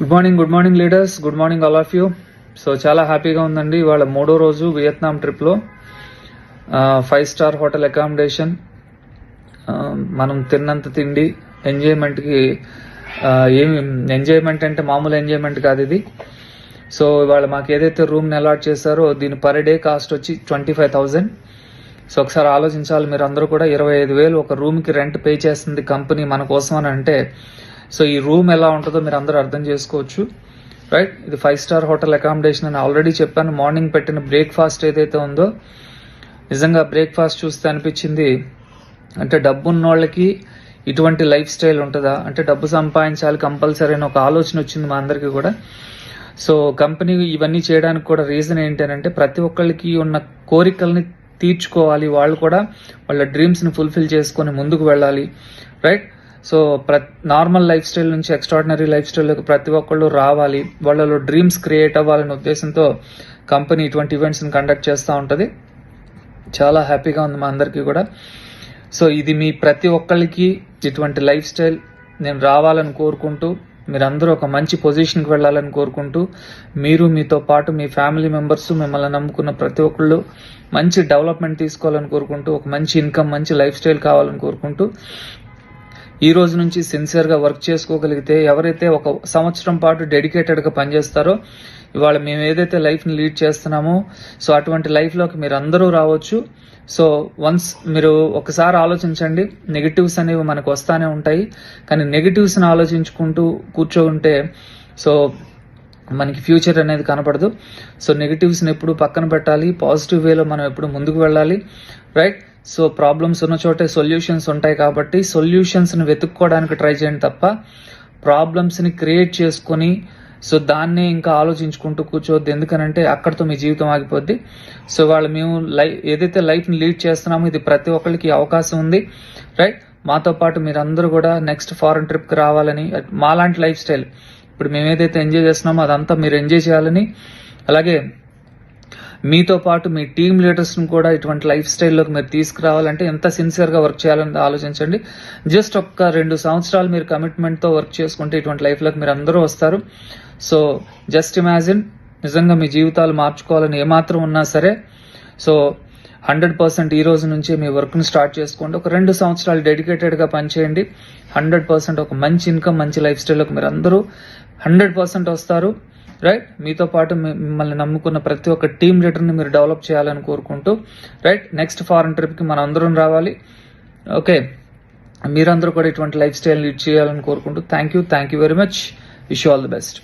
Good morning good morning leaders good morning all of you so చాలా హ్యాపీగా ఉందండి. ఇవాళ మూడో రోజు వియత్నాం ట్రిప్లో. ఫైవ్ స్టార్ హోటల్ అకామిడేషన్ మనం తిన్నంత తిండి ఎంజాయ్మెంట్కి ఏమి ఎంజాయ్మెంట్ అంటే మామూలు ఎంజాయ్మెంట్ కాదు ఇది. సో ఇవాళ మాకు ఏదైతే రూమ్ని అలాట్ చేశారో దీని పర్ డే కాస్ట్ వచ్చి ట్వంటీ ఫైవ్ థౌజండ్ సో ఒకసారి ఆలోచించాలి మీరు అందరూ కూడా ఇరవై ఐదు వేలు ఒక రూమ్కి రెంట్ పే చేస్తుంది కంపెనీ మన కోసం అని అంటే సో ఈ రూమ్ ఎలా ఉంటుందో మీరు అందరూ అర్థం చేసుకోవచ్చు. రైట్ ఇది ఫైవ్ స్టార్ హోటల్ అకామిడేషన్ అని ఆల్రెడీ చెప్పాను. మార్నింగ్ పెట్టిన బ్రేక్ఫాస్ట్ ఏదైతే ఉందో నిజంగా బ్రేక్ఫాస్ట్ చూస్తే అనిపించింది. అంటే డబ్బున్న వాళ్ళకి ఇటువంటి లైఫ్ స్టైల్ ఉంటుందా? అంటే డబ్బు సంపాదించాలి కంపల్సరీ అని ఒక ఆలోచన వచ్చింది మా అందరికీ కూడా. సో కంపెనీ ఇవన్నీ చేయడానికి కూడా రీజన్ ఏంటంటే ప్రతి ఒక్కళ్ళకి ఉన్న కోరికల్ని తీర్చుకోవాలి. వాళ్ళు కూడా వాళ్ళ డ్రీమ్స్ని ఫుల్ఫిల్ చేసుకొని ముందుకు వెళ్ళాలి. Right so normal life style నుంచి ఎక్స్ట్రాడినరీ లైఫ్ స్టైల్లోకి ప్రతి ఒక్కళ్ళు రావాలి. వాళ్ళలో డ్రీమ్స్ క్రియేట్ అవ్వాలనే ఉద్దేశంతో కంపెనీ ఇటువంటి ఈవెంట్స్ని కండక్ట్ చేస్తూ ఉంటుంది. చాలా హ్యాపీగా ఉంది మా అందరికీ కూడా. సో ఇది మీ ప్రతి ఒక్కళ్ళకి ఇటువంటి లైఫ్ స్టైల్ నేను రావాలని కోరుకుంటూ మీరందరూ ఒక మంచి పొజిషన్కి వెళ్ళాలని కోరుకుంటూ మీరు మీతో పాటు మీ ఫ్యామిలీ మెంబర్స్ మిమ్మల్ని నమ్ముకున్న ప్రతి ఒక్కళ్ళు మంచి డెవలప్మెంట్ తీసుకోవాలని కోరుకుంటూ ఒక మంచి ఇన్కమ్ మంచి లైఫ్ స్టైల్ కావాలని కోరుకుంటూ ఈ రోజు నుంచి సిన్సియర్గా వర్క్ చేసుకోగలిగితే ఎవరైతే ఒక సంవత్సరం పాటు డెడికేటెడ్గా పనిచేస్తారో ఇవాళ మేము ఏదైతే లైఫ్ని లీడ్ చేస్తున్నామో సో అటువంటి లైఫ్లోకి మీరు అందరూ రావచ్చు. సో వన్స్ మీరు ఒకసారి ఆలోచించండి నెగిటివ్స్ అనేవి మనకు వస్తానే ఉంటాయి. కానీ నెగిటివ్స్ని ఆలోచించుకుంటూ కూర్చో ఉంటే సో మనకి ఫ్యూచర్ అనేది కనపడదు. సో నెగిటివ్స్ని ఎప్పుడు పక్కన పెట్టాలి పాజిటివ్ వేలో మనం ఎప్పుడు ముందుకు వెళ్ళాలి రైట్ సో ప్రాబ్లమ్స్ ఉన్న చోటే సొల్యూషన్స్ ఉంటాయి కాబట్టి సొల్యూషన్స్ని వెతుక్కోవడానికి ట్రై చేయండి తప్ప ప్రాబ్లమ్స్ని క్రియేట్ చేసుకొని సో దాన్నే ఇంకా ఆలోచించుకుంటూ కూర్చోవద్దు. ఎందుకనంటే అక్కడితో మీ జీవితం ఆగిపోద్ది. సో వాళ్ళు మేము లైఫ్ ఏదైతే లైఫ్ని లీడ్ చేస్తున్నామో ఇది ప్రతి ఒక్కరికి అవకాశం ఉంది. రైట్ మాతో పాటు మీరందరూ కూడా నెక్స్ట్ ఫారెన్ ట్రిప్కి రావాలని మాలాంటి లైఫ్ స్టైల్ ఇప్పుడు మేము ఏదైతే ఎంజాయ్ చేస్తున్నామో అదంతా మీరు ఎంజాయ్ చేయాలని అలాగే మీతో పాటు మీ టీమ్ లీడర్స్ని కూడా ఇటువంటి లైఫ్ స్టైల్లోకి మీరు తీసుకురావాలంటే ఎంత సిన్సియర్గా వర్క్ చేయాలని ఆలోచించండి. జస్ట్ ఒక్క రెండు సంవత్సరాలు మీరు కమిట్మెంట్తో వర్క్ చేసుకుంటే ఇటువంటి లైఫ్లోకి మీరు అందరూ వస్తారు. సో జస్ట్ ఇమాజిన్ నిజంగా మీ జీవితాలు మార్చుకోవాలని ఏమాత్రం ఉన్నా సరే సో హండ్రెడ్ పర్సెంట్ ఈ రోజు నుంచి మీ వర్క్ని స్టార్ట్ చేసుకోండి. ఒక రెండు సంవత్సరాలు డెడికేటెడ్గా పనిచేయండి. హండ్రెడ్ పర్సెంట్ ఒక మంచి ఇన్కమ్ మంచి లైఫ్ స్టైల్లోకి మీరు అందరూ హండ్రెడ్ పర్సెంట్ వస్తారు. రైట్ మీతో పాటు మిమ్మల్ని నమ్ముకున్న ప్రతి ఒక్క టీమ్ లీడర్ని మీరు డెవలప్ చేయాలని కోరుకుంటూ రైట్ నెక్స్ట్ ఫారెన్ ట్రిప్కి మన అందరం రావాలి. ఓకే మీరందరూ కూడా ఇటువంటి లైఫ్ స్టైల్ లీడ్ చేయాలని కోరుకుంటూ thank you thank you very much wish all the best